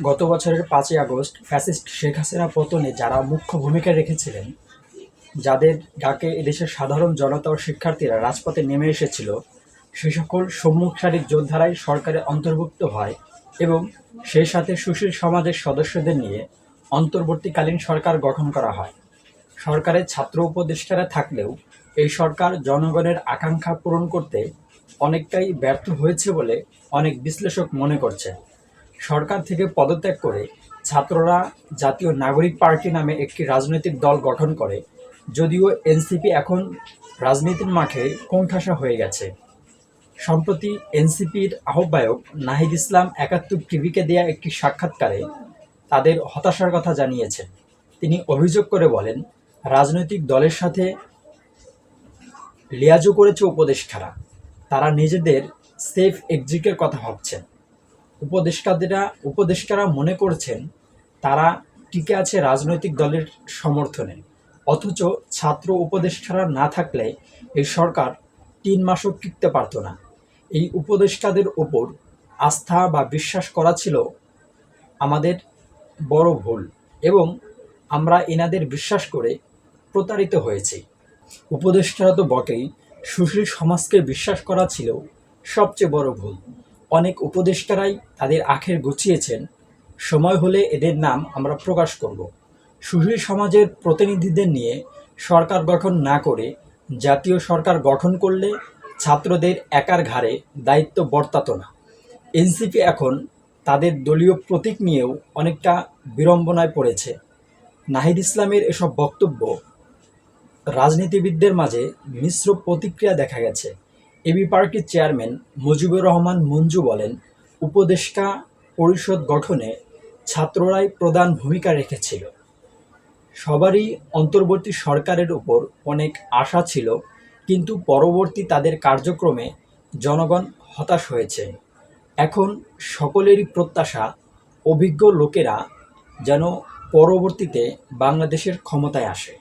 গত বছরের পাঁচই আগস্ট ফ্যাসিস্ট শেখ হাসিনা পতনে যারা মুখ্য ভূমিকা রেখেছিলেন, যাদের ডাকে এদেশের সাধারণ জনতা ও শিক্ষার্থীরা রাজপথে নেমে এসেছিল, সে সকল সম্মুখ সারির যোদ্ধারাই সরকারে অন্তর্ভুক্ত হয় এবং সেই সাথে সুশীল সমাজের সদস্যদের নিয়ে অন্তর্বর্তীকালীন সরকার গঠন করা হয়। সরকারের ছাত্র উপদেষ্টারা থাকলেও এই সরকার জনগণের আকাঙ্ক্ষা পূরণ করতে অনেকটাই ব্যর্থ হয়েছে বলে অনেক বিশ্লেষক মনে করছে সরকার থেকে পদত্যাগ করে ছাত্ররা জাতীয় নাগরিক পার্টি নামে একটি রাজনৈতিক দল গঠন করে, যদিও এনসিপি এখন রাজনীতির মাঠে কোণঠাসা হয়ে গেছে। সম্প্রতি এনসিপির আহ্বায়ক নাহিদ ইসলাম একাত্তর টিভিকে দেয়া একটি সাক্ষাৎকারে তাদের হতাশার কথা জানিয়েছেন। তিনি অভিযোগ করে বলেন, রাজনৈতিক দলের সাথে লিয়াজো করেছে উপদেষ্টারা। তারা নিজেদের সেফ এক্সিটের কথা ভাবছেন। উপদেষ্টাদেরা, উপদেষ্টারা মনে করছেন তারা টিকে আছে রাজনৈতিক দলের সমর্থনে। অথচ ছাত্র উপদেষ্টারা না থাকলে এই সরকার তিন মাসও টিকতে পারত না। এই উপদেষ্টাদের ওপর আস্থা বা বিশ্বাস করা ছিল আমাদের বড় ভুল এবং আমরা এনাদের বিশ্বাস করে প্রতারিত হয়েছি। উপদেষ্টারা তো বটেই, সুশীল সমাজকে বিশ্বাস করা ছিল সবচেয়ে বড় ভুল। অনেক উপদেষ্টারাই তাদের আখের গুছিয়েছেন। সময় হলে এদের নাম আমরা প্রকাশ করব। সুশীল সমাজের প্রতিনিধিদের নিয়ে সরকার গঠন না করে জাতীয় সরকার গঠন করলে ছাত্রদের একার ঘাড়ে দায়িত্ব বর্তাত না। এনসিপি এখন তাদের দলীয় প্রতীক নিয়েও অনেকটা বিড়ম্বনায় পড়েছে। নাহিদ ইসলামের এসব বক্তব্য রাজনীতিবিদদের মাঝে মিশ্র প্রতিক্রিয়া দেখা গেছে। এবি পার্টির চেয়ারম্যান মুজিবুর রহমান মঞ্জু বলেন, উপদেষ্টা পরিষদ গঠনে ছাত্ররাই প্রধান ভূমিকা রেখেছিল। সবারই অন্তর্বর্তী সরকারের উপর অনেক আশা ছিল, কিন্তু পরবর্তী তাদের কার্যক্রমে জনগণ হতাশ হয়েছে। এখন সকলেরই প্রত্যাশা, অভিজ্ঞ লোকেরা যেন পরবর্তীতে বাংলাদেশের ক্ষমতায় আসে।